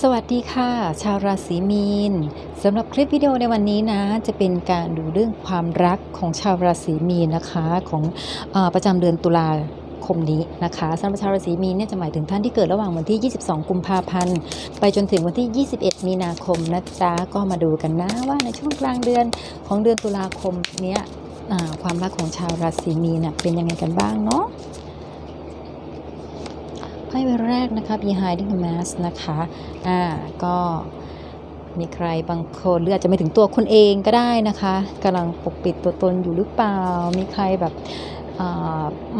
สวัสดีค่ะ ชาวราศีมีนสำหรับคลิปวิดีโอในวันนี้นะ จะเป็นการดูเรื่องความรักของชาวราศีมีนนะคะของอประจำเดือนตุลาคมนี้นะคะสำหรับชาวราศีมีนเนี่ยจะหมายถึงท่านที่เกิดระหว่างวันที่ 22 กุมภาพันธ์ ไปจนถึงวันที่ 21 มีนาคมนะจ๊ะก็มาดูกันนะว่าในช่วงกลางเดือนของเดือนตุลาคมเนี้ยความรักของชาวราศีมีนเป็นยังไงกันบ้างเนาะ ไพ่ใบแรกนะคะ behind the mask นะคะอ่าก็มีใครบางคนหรืออาจจะไม่ถึงตัวคุณเองก็ได้นะคะกำลังปกปิดตัวตนอยู่หรือเปล่า มีใครแบบ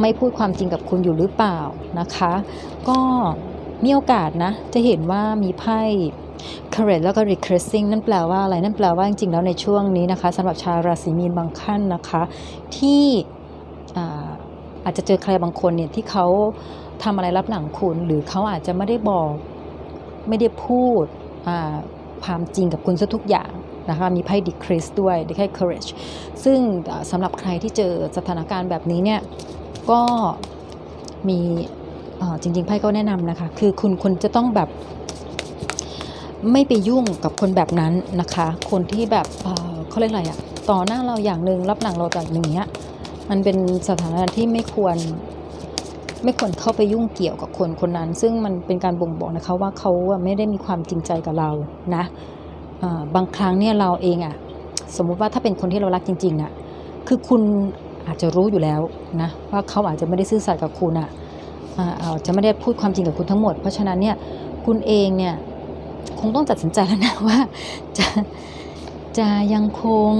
ไม่พูดความจริงกับคุณอยู่หรือเปล่านะคะ ก็มีโอกาสนะ จะเห็นว่ามีไพ่ courage แล้วก็ recurring นั่นแปลว่าอะไร นั่นแปลว่าจริงๆแล้วในช่วงนี้นะคะสำหรับชาวราศีมีนบางท่านนะคะ ที่อ่อาจจะเจอใครบางคนเนี่ยที่เขา ทำอะไรรับหลังคุณ หรือเขาอาจจะไม่ได้บอก ไม่ได้พูดความจริงกับคุณซะทุกอย่างนะคะมีไพ่ decrease ด้วยได้ไพ่ courage ซึ่งอ่าสำหรับใครที่เจอสถานการณ์แบบนี้เนี่ย ก็มีจริงๆไพ่ก็แนะนำนะคะ คือคุณคุณจะต้องแบบไม่ไปยุ่งกับคนแบบนั้นนะคะ คนที่แบบเเขาเรียกอะไรอะต่อหน้าเราอย่างหนึ่งรับหลังเราจากหนึ่งเนี้ยมันเป็นสถานะที่ไม่ควร ไม่ควรเข้าไปยุ่งเกี่ยวกับคนคนนั้น ซึ่งมันเป็นการบ่งบอกนะคะว่าเขาไม่ได้มีความจริงใจกับเรานะบางครั้งเนี่ยเราเองอะสมมุติว่าถ้าเป็นคนที่เรารักจริงๆอะคือคุณอาจจะรู้อยู่แล้วนะว่าเขาอาจจะไม่ได้ซื่อสัตย์กับคุณอะอาจจะไม่ได้พูดความจริงกับคุณทั้งหมด เพราะฉะนั้นเนี่ยคุณเองเนี่ยคงต้องตัดสินใจแล้วนะว่าจะจะยังคง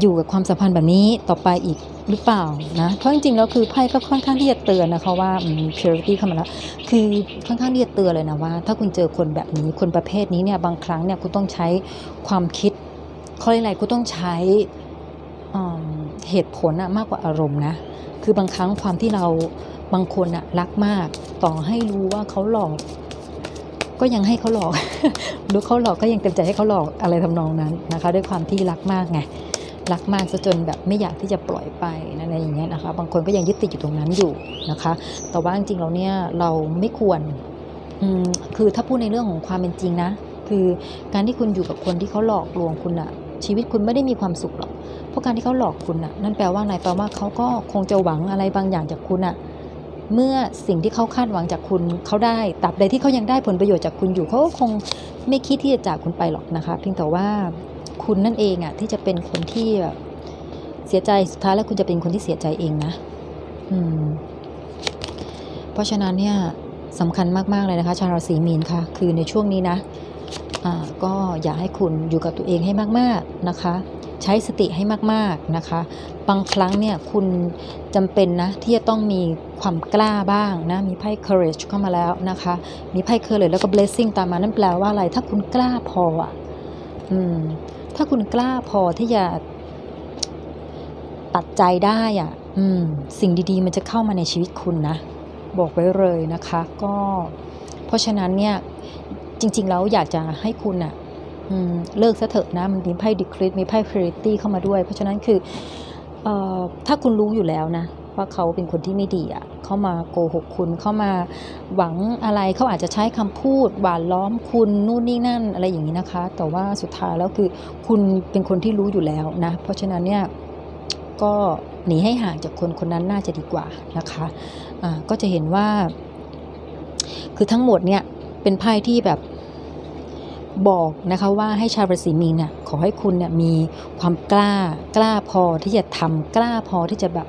อยู่กับความสัมพันธ์แบบนี้ต่อไปอีกหรือเปล่านะ เพราะจริงๆแล้วคือไพ่ก็ค่อนข้างที่จะเตือนนะคะว่าอืม purity เข้ามาแล้ว คือค่อนข้างที่จะเตือนเลยนะว่า ถ้าคุณเจอคนแบบนี้คนประเภทนี้เนี่ยบางครั้งเนี่ยคุณต้องใช้ความคิดเขาเรียกอะไรคุณต้องใช้เหตุผลอะมากกว่าอารมณ์นะ คือบางครั้งความที่เราบางคนอะรักมาก ต่อให้รู้ว่าเขาหลอก ก็ยังให้เขาหลอก รู้เขาหลอกก็ยังเต็มใจให้เขาหลอกอะไรทำนองนั้นนะคะ ด้วยความที่รักมากไง รักมากซะจนแบบไม่อยากที่จะปล่อยไปนั่นอะไรอย่างเงี้ยนะคะ บางคนก็ยังยึดติดอยู่ตรงนั้นอยู่นะคะ แต่ว่าจริงๆเราเนี่ยเราไม่ควรคือถ้าพูดในเรื่องของความเป็นจริงนะ คือการที่คุณอยู่กับคนที่เขาหลอกลวงคุณอะชีวิตคุณไม่ได้มีความสุขหรอก เพราะการที่เขาหลอกคุณอะนั่นแปลว่าอะไรแปลว่าเขาก็คงจะหวังอะไรบางอย่างจากคุณอะเมื่อสิ่งที่เขาคาดหวังจากคุณเขาได้ตราบใดที่เขายังได้ผลประโยชน์จากคุณอยู่เขาก็คงไม่คิดที่จะจากคุณไปหรอกนะคะ เพียงแต่ว่า คุณนั่นเองอะที่จะเป็นคนที่แบบเสียใจสุดท้ายแล้วคุณจะเป็นคนที่เสียใจเองนะ อืม เพราะฉะนั้นเนี่ยสำคัญมากๆเลยนะคะ ชาวราศีมีนค่ะ คือในช่วงนี้นะอ่าก็อยากให้คุณอยู่กับตัวเองให้มาก ๆนะคะ ใช้สติให้มากๆนะคะ บางครั้งเนี่ยคุณจำเป็นนะ ที่จะต้องมีความกล้าบ้างนะ มีไพ่ courage เข้ามาแล้วนะคะ มีไพ่ courage แล้วก็ blessing ตามมานั่นแปลว่าอะไร ถ้าคุณกล้าพออะ อืม ถ้าคุณกล้าพอที่จะตัดใจได้อะ อืม สิ่งดีๆ มันจะเข้ามาในชีวิตคุณนะ บอกไว้เลยนะคะ ก็ เพราะฉะนั้นเนี่ยจริง ๆ แล้วอยากจะให้คุณอะเลิกซะเถอะนะ มันมีไพ่ดิคริสมีไพ่ purity เข้ามาด้วย เพราะฉะนั้นคือออถ้าคุณรู้อยู่แล้วนะ ว่าเขาเป็นคนที่ไม่ดีอะเขามาโกหกคุณเขามาหวังอะไรเขาอาจจะใช้คำพูดหวานล้อมคุณนู่นนี่นั่นอะไรอย่างนี้นะคะ แต่ว่าสุดท้ายแล้วคือคุณเป็นคนที่รู้อยู่แล้วนะ เพราะฉะนั้นเนี่ยก็หนีให้ห่างจากคนคนนั้นน่าจะดีกว่านะคะอ่าก็จะเห็นว่า คือทั้งหมดเนี่ยเป็นไพ่ที่แบบบอกนะคะว่าให้ชาวราศีมีนเนี่ยขอให้คุณเนี่ยมีความกล้ากล้าพอที่จะทำกล้าพอที่จะแบบ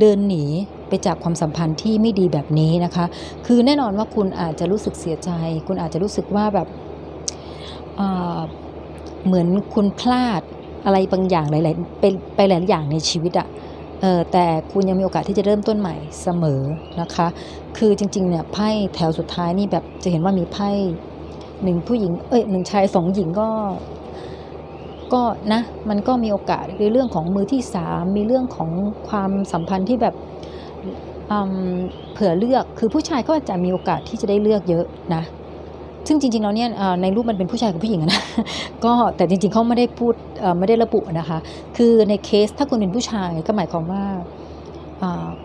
เดินหนีไปจากความสัมพันธ์ที่ไม่ดีแบบนี้นะคะ คือแน่นอนว่าคุณอาจจะรู้สึกเสียใจ คุณอาจจะรู้สึกว่าแบบเเหมือนคุณพลาดอะไรบางอย่างหลายๆเป็นไปหลายอย่างในชีวิตอะเออแต่คุณยังมีโอกาสที่จะเริ่มต้นใหม่เสมอนะคะ คือจริงๆเนี่ยไพ่แถวสุดท้ายนี่แบบจะเห็นว่ามีไพ่หนึ่งผู้หญิงเอ้ยหนึ่งชายสองหญิงก็ ก็นะมันก็มีโอกาสในเรื่องของมือที่สามมีเรื่องของความสัมพันธ์ที่แบบเผื่อเลือกคือผู้ชายก็จะมีโอกาสที่จะได้เลือกเยอะนะซึ่งจริงๆแล้วเนี่ยในรูปมันเป็นผู้ชายกับผู้หญิงนะก็แต่จริงๆเขาไม่ได้พูดไม่ได้ระบุนะคะ คือในเคสถ้าคุณเป็นผู้ชายก็หมายความว่า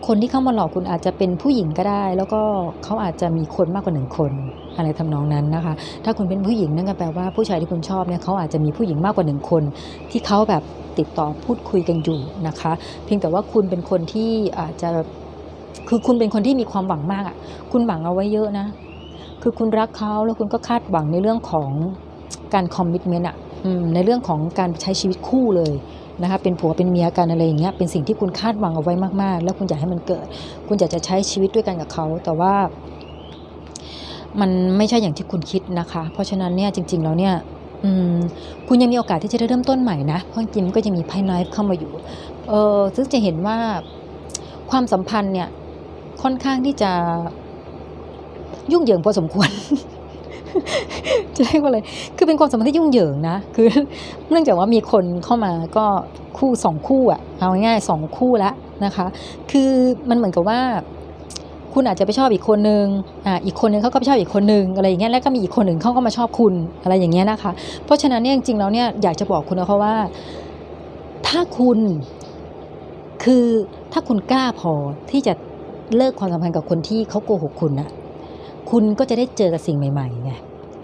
คนที่เข้ามาหลอกคุณอาจจะเป็นผู้หญิงก็ได้ แล้วก็เขาอาจจะมีคนมากกว่าหนึ่งคน อะไรทำนองนั้นนะคะ ถ้าคุณเป็นผู้หญิงนั่นก็แปลว่าผู้ชายที่คุณชอบเนี่ยเขาอาจจะมีผู้หญิงมากกว่าหนึ่งคน ที่เขาแบบติดต่อพูดคุยกันอยู่นะคะ เพียงแต่ว่าคุณเป็นคนที่อาจจะคือคุณเป็นคนที่มีความหวังมากอะคุณหวังเอาไว้เยอะนะ คือคุณรักเขาแล้วคุณก็คาดหวังในเรื่องของการคอมมิชเมนต์อะในเรื่องของการใช้ชีวิตคู่เลย นะคะเป็นผัวเป็นเมียกันอะไรอย่างเงี้ยเป็นสิ่งที่คุณคาดหวังเอาไว้มากๆ แล้วคุณอยากให้มันเกิด คุณอยากจะใช้ชีวิตด้วยกันกับเขา แต่ว่า มันไม่ใช่อย่างที่คุณคิดนะคะ เพราะฉะนั้นเนี่ยจริง ๆ แล้วเนี่ยคุณยังมีโอกาสที่จะได้เริ่มต้นใหม่นะเพราะจริงๆมันก็จะมีไพ่ไนฟ์เข้ามาอยู่เออซึ่งจะเห็นว่าความสัมพันธ์เนี่ยค่อนข้างที่จะยุ่งเหยิงพอสมควร จะเรียกว่าอะไร คือเป็นความสัมพันธ์ที่ยุ่งเหยิงนะ คือ เนื่องจากว่ามีคนเข้ามาก็คู่สองคู่อะเอาง่ายๆสองคู่แล้วนะคะ คือมันเหมือนกับว่า คุณอาจจะไปชอบอีกคนนึง อ่า อีกคนนึงเขาก็ไปชอบอีกคนนึงอะไรอย่างเงี้ย แล้วก็มีอีกคนหนึ่งเขาก็มาชอบคุณอะไรอย่างเงี้ยนะคะ เพราะฉะนั้นเนี่ยจริงๆแล้วเนี่ยอยากจะบอกคุณนะคะว่า ถ้าคุณคือถ้าคุณกล้าพอที่จะเลิกความสัมพันธ์กับคนที่เขาโกหกคุณนะ คุณก็จะได้เจอกับสิ่งใหม่ๆไง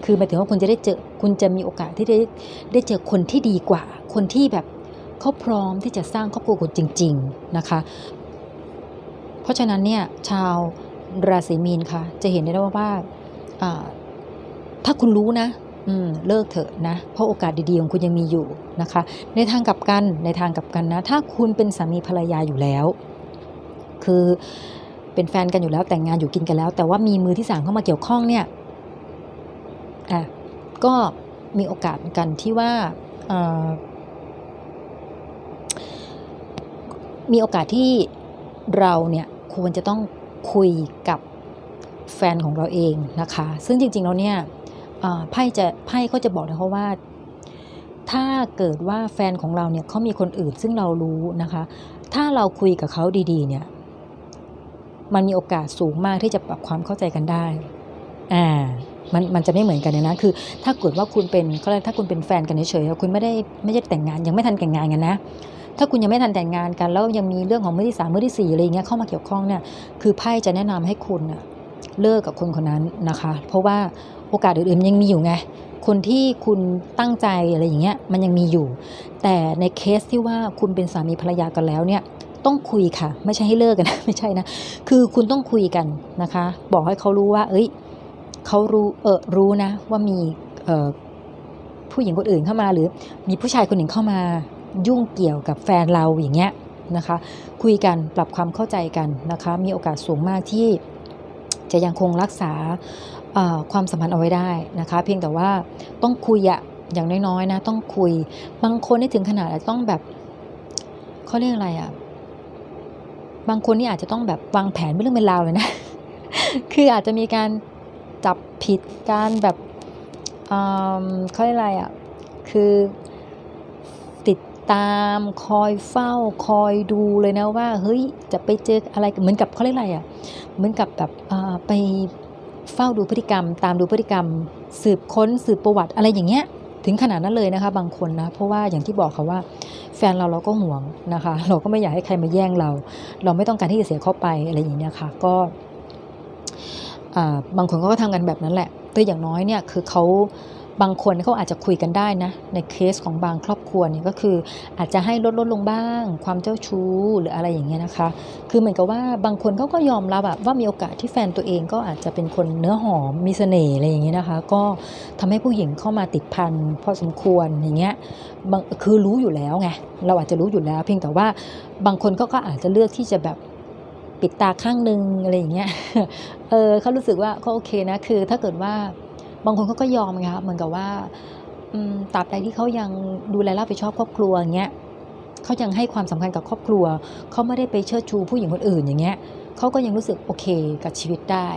คือหมายถึงว่าคุณจะได้เจอคุณจะมีโอกาสที่ได้ได้เจอคนที่ดีกว่า คนที่แบบเขาพร้อมที่จะสร้างครอบครัวคุณจริง ๆนะคะ เพราะฉะนั้นเนี่ยชาวราศีมีนค่ะจะเห็นได้ว่าว่าอ่าถ้าคุณรู้นะอืมเลิกเถอะนะ เพราะโอกาสดีๆของคุณยังมีอยู่นะคะ ในทางกลับกันในทางกลับกันนะ ถ้าคุณเป็นสามีภรรยาอยู่แล้ว คือ เป็นแฟนกันอยู่แล้วแต่งงานอยู่กินกันแล้ว แต่ว่ามีมือที่สามเข้ามาเกี่ยวข้องเนี่ยอะก็มีโอกาสกันที่ว่ามีโอกาสที่เราเนี่ยควรจะต้องคุยกับแฟนของเราเองนะคะ ซึ่งจริงๆแล้วเนี่ยไพ่จะไพ่ก็จะบอกนะคะว่า ถ้าเกิดว่าแฟนของเราเนี่ยเขามีคนอื่นซึ่งเรารู้นะคะ ถ้าเราคุยกับเขาดีๆเนี่ย มันมีโอกาสสูงมากที่จะปรับความเข้าใจกันได้ อ่า มันมันจะไม่เหมือนกันเลยนะ คือ ถ้าเกิดว่าคุณเป็นก็เลยกถ้าคุณเป็นแฟนกันเฉยๆคุณไม่ได้ไม่ได้แต่งงานยังไม่ทันแต่งงานกันนะ ถ้าคุณยังไม่ทันแต่งงานกัน แล้วยังมีเรื่องของมือที่สามมือที่สี่อะไรอย่างเงี้ยเข้ามาเกี่ยวข้องเนี่ย คือไพ่จะแนะนำให้คุณน่ะเลิกกับคนคนนั้นนะคะ เพราะว่าโอกาสอื่นๆยังมีอยู่ไง คนที่คุณตั้งใจอะไรอย่างเงี้ยมันยังมีอยู่ แต่ในเคสที่ว่าคุณเป็นสามีภรรยากันแล้วเนี่ย ต้องคุยค่ะ ไม่ใช่ให้เลิกกันนะไม่ใช่นะ คือคุณต้องคุยกันนะคะ บอกให้เขารู้ว่า เอ้ยเขารู้เออรู้นะ ว่ามีเออผู้หญิงคนอื่นเข้ามา หรือมีผู้ชายคนหนึ่งเข้ามายุ่งเกี่ยวกับแฟนเราอย่างเงี้ยนะคะ คุยกันปรับความเข้าใจกันนะคะ มีโอกาสสูงมากที่จะยังคงรักษาความสัมพันธ์เอาไว้ได้นะคะ เพียงแต่ว่าต้องคุยอะอย่างน้อยๆนะ ต้องคุยบางคนนี่ถึงขนาดต้องแบบเขาเรียกอะไรอะ บางคนนี่อาจจะต้องแบบวางแผนไม่เรื่องเป็นราวเลยนะ คืออาจจะมีการจับผิดการแบบเขาเรียกอะไรอะคือติดตามคอยเฝ้าคอยดูเลยนะว่า เฮ้ยจะไปเจออะไรเหมือนกับเขาเรียกอะไรอะเหมือนกับแบบไปเฝ้าดูพฤติกรรม ตามดูพฤติกรรม สืบค้นสืบประวัติอะไรอย่างเงี้ย ถึงขนาดนั้นเลยนะคะ บางคนนะ เพราะว่าอย่างที่บอกค่ะว่า แฟนเราเราก็ห่วงนะคะ เราก็ไม่อยากให้ใครมาแย่งเรา เราไม่ต้องการที่จะเสียเข้าไปอะไรอย่างเงี้ยค่ะ ก็บางคนก็ทำกันแบบนั้นแหละแต่อย่างน้อยเนี่ยคือเขา บางคนเขาอาจจะคุยกันได้นะ ในเคสของบางครอบครัวเนี่ยก็คืออาจจะให้ลดลดลงบ้าง ความเจ้าชู้หรืออะไรอย่างเงี้ยนะคะ คือเหมือนกับว่าบางคนเขาก็ยอมรับว่ามีโอกาสที่แฟนตัวเองก็อาจจะเป็นคนเนื้อหอมมีเสน่ห์อะไรอย่างเงี้ยนะคะ ก็ทำให้ผู้หญิงเข้ามาติดพันพอสมควรอย่างเงี้ยบางคือรู้อยู่แล้วไงเราอาจจะรู้อยู่แล้ว เพียงแต่ว่าบางคนเขาก็อาจจะเลือกที่จะแบบปิดตาข้างนึงอะไรอย่างเงี้ย เออเขารู้สึกว่าก็โอเคนะ คือถ้าเกิดว่า บางคนเขาก็ยอมไงคะเหมือนกับว่าตราบใดที่เขายังดูแลรับผิดชอบครอบครัวอย่างเงี้ยเขายังให้ความสำคัญกับครอบครัว เขาไม่ได้ไปเชิดชูผู้หญิงคนอื่นอย่างเงี้ยเขาก็ยังรู้สึกโอเคกับชีวิตได้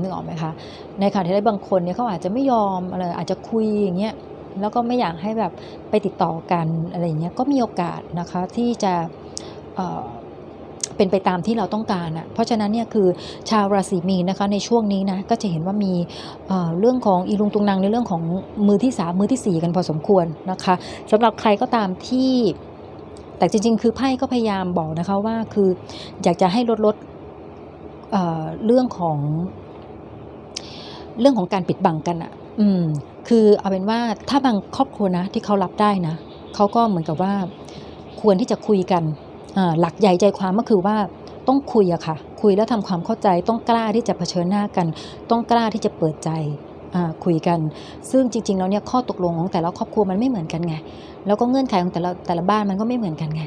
นึกออกไหมคะ ในขณะที่ได้บางคนเนี่ยเขาอาจจะไม่ยอมอะไรอาจจะคุยอย่างเงี้ยแล้วก็ไม่อยากให้แบบไปติดต่อกันอะไรอย่างเงี้ยก็มีโอกาสนะคะที่จะ เป็นไปตามที่เราต้องการอะเพราะฉะนั้นเนี่ยคือชาวราศีมีนนะคะในช่วงนี้นะก็จะเห็นว่ามีเเรื่องของอีลุงตุงนางในเรื่องของมือที่สามมือที่สี่กันพอสมควรนะคะสำหรับใครก็ตามที่แต่จริง ๆ คือไพ่ก็พยายามบอกนะคะว่าคืออยากจะให้ลดลดเเรื่องของเรื่องของการปิดบังกันอะอืม คือเอาเป็นว่าถ้าบางครอบครัวนะที่เขารับได้นะเขาก็เหมือนกับว่าควรที่จะคุยกัน หลักใหญ่ใจความก็คือว่าต้องคุยอะค่ะ คุยแล้วทำความเข้าใจ ต้องกล้าที่จะเผชิญหน้ากัน ต้องกล้าที่จะเปิดใจคุยกัน ซึ่งจริงๆแล้วเนี่ยข้อตกลงของแต่ละครอบครัวมันไม่เหมือนกันไง แล้วก็เงื่อนไขของแต่ละแต่ละบ้านมันก็ไม่เหมือนกันไง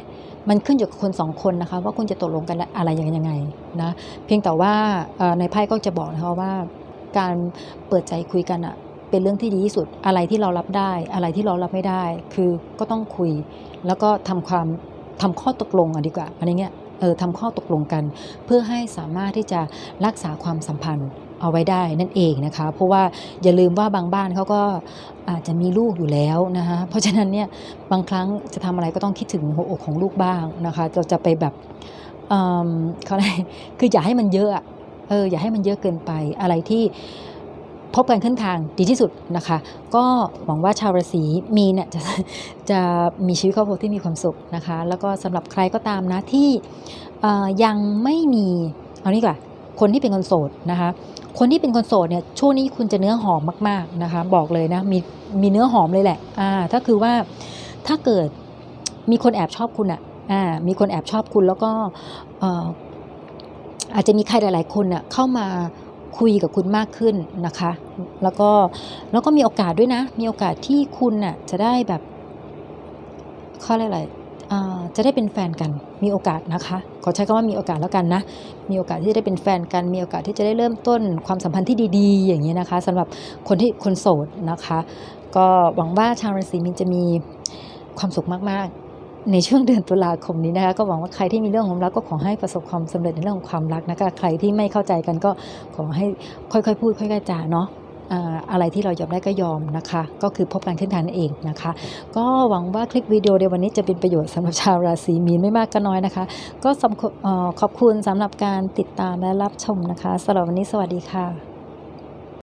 มันขึ้นอยู่กับคนสองคนนะคะว่าคุณจะตกลงกันอะไรยังไงยังไงนะ เพียงแต่ว่าในไพ่ก็จะบอกนะคะว่าการเปิดใจคุยกันอะเป็นเรื่องที่ดีที่สุดอะไรที่เรารับได้ อะไรที่เรารับไม่ได้ คือก็ต้องคุย แล้วก็ทำความ ทำข้อตกลงอะดีกว่าอันนี้เงี้ยเออทำข้อตกลงกัน เพื่อให้สามารถที่จะรักษาความสัมพันธ์เอาไว้ได้นั่นเองนะคะ เพราะว่าอย่าลืมว่าบางบ้านเขาก็อาจจะมีลูกอยู่แล้วนะคะเพราะฉะนั้นเนี่ยบางครั้งจะทำอะไรก็ต้องคิดถึงหัวอกของลูกบ้างนะคะเราจะไปแบบเอิ่มเขาอะไรคืออย่าให้มันเยอะอะเอออย่าให้มันเยอะเกินไปอะไรที่ พบกันขึ้นทางดีที่สุดนะคะ ก็หวังว่าชาวราศีมีเนี่ยจะจะมีชีวิตครอบครัวที่มีความสุขนะคะ แล้วก็สำหรับใครก็ตามนะที่ยังไม่มีเอานี่กว่าคนที่เป็นคนโสดนะคะ คนที่เป็นคนโสดเนี่ยช่วงนี้คุณจะเนื้อหอมมากๆนะคะ บอกเลยนะมีมีเนื้อหอมเลยแหละอ่าถ้าคือว่าถ้าเกิดมีคนแอบชอบคุณอะอ่ามีคนแอบชอบคุณแล้วก็อาจจะมีใครหลาย ๆ คนน่ะเข้ามา คุยกับคุณมากขึ้นนะคะ แล้วก็แล้วก็มีโอกาสด้วยนะ มีโอกาสที่คุณน่ะจะได้แบบขาเรียกอะไรอ่าจะได้เป็นแฟนกัน มีโอกาสนะคะ ขอใช้คำว่ามีโอกาสแล้วกันนะ มีโอกาสที่จะได้เป็นแฟนกัน มีโอกาสที่จะได้เริ่มต้นความสัมพันธ์ที่ดี ๆ อย่างนี้นะคะสำหรับคนที่คนโสดนะคะ ก็หวังว่าชาวราศีมีนจะมีความสุขมากๆ ในช่วงเดือนตุลาคมนี้นะคะก็หวังว่าใครที่มีเรื่องของรักก็ขอให้ประสบความสำเร็จในเรื่องของความรักนะคะใครที่ไม่เข้าใจกันก็ขอให้ค่อยๆ พูดค่อยๆจาเนาะอะไรที่เรายอมได้ก็ยอมนะคะ ก็คือพบกันขึ้นทานเองนะคะ ก็หวังว่าคลิปวิดีโอในวันนี้จะเป็นประโยชน์สำหรับชาวราศีมีนไม่มากก็น้อยนะคะ ก็ขอบคุณสำหรับการติดตามและรับชมนะคะสำหรับวันนี้สวัสดีค่ะ